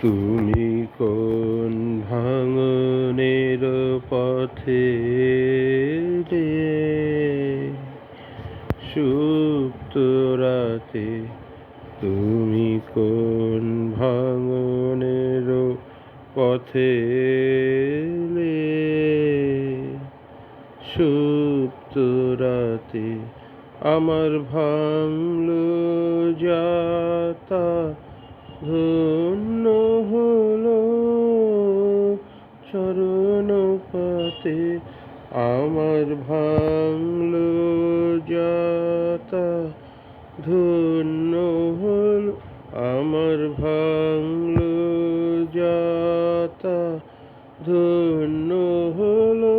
তুমি কোন ভাঙনের পথে রে সুপ্ত রাতে তুমি কোন ভাঙনের পথে রে সুপ্ত রাতে আমার ভাঙলো যাতা ধন্য হলো চরণ পাতে আমার ভাঙলো যাতা। ধন্য হল আমার ভাঙলো যাতা। ধন্য হলো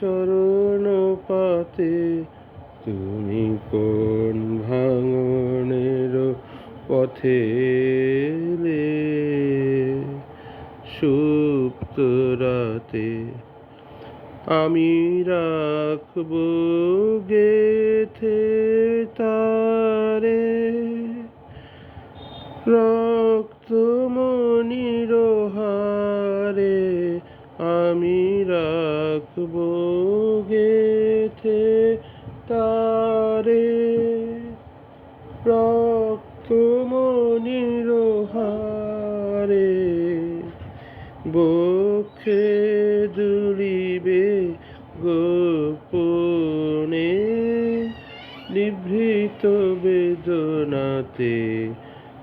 চরণ পাতে তুমি কোন ভাঙনের পথে সুপ্ত রাতে আমি রাখব গেথে। বক্ষে দুলিবে গোপনে নিভৃত বেদনাতে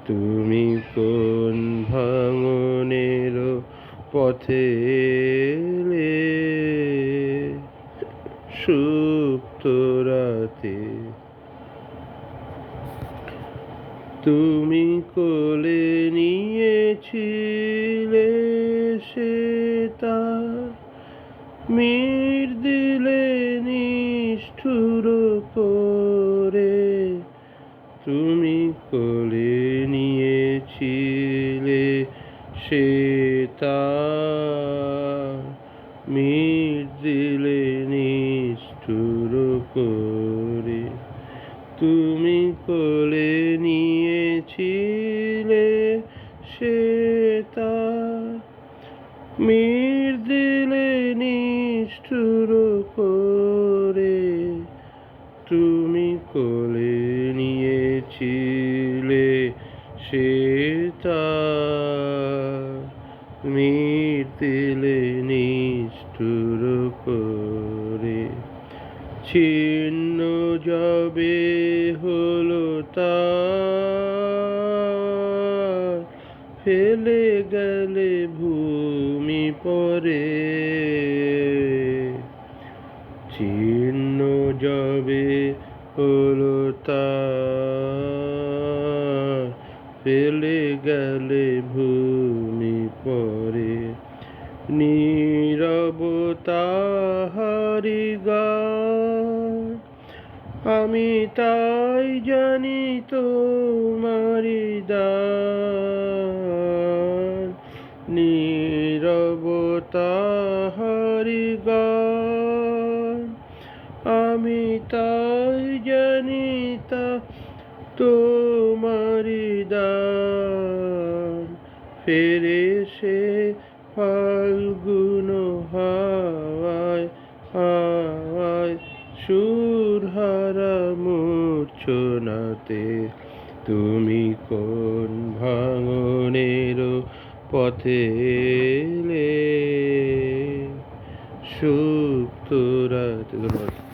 তুমি কোন ভাঙনের পথে সুপ্ত রাতে তুমি কোলে নিয়েছিলে সে তার মির দিলে নিষ্ঠুর করে। তুমি কোলে নিয়েছিলে সে তা মির দিলে নিষ্ঠুর করে তুমি কোলে নিয়েছিলে সে দিলে নিষ্ঠুর করে। ছিন্ন যাবে হলো তার ফেলে গেলে ভূমি পরে ছিন্ন যাবে হলো ফেলে গেলে ভূমি পরে নীরবতাহারি গান, আমি তাই জানি তোমারি দান। আমি তাই জানি তা তোমারি দান। ফেরে সে ফাল্গুন হাওয়ায় হাওয়ায় সুরহারা মূর্ছনাতে। তুমি কোন ভাঙনের পথে এলে? সুপ্ত রাত, ধন্যবাদ।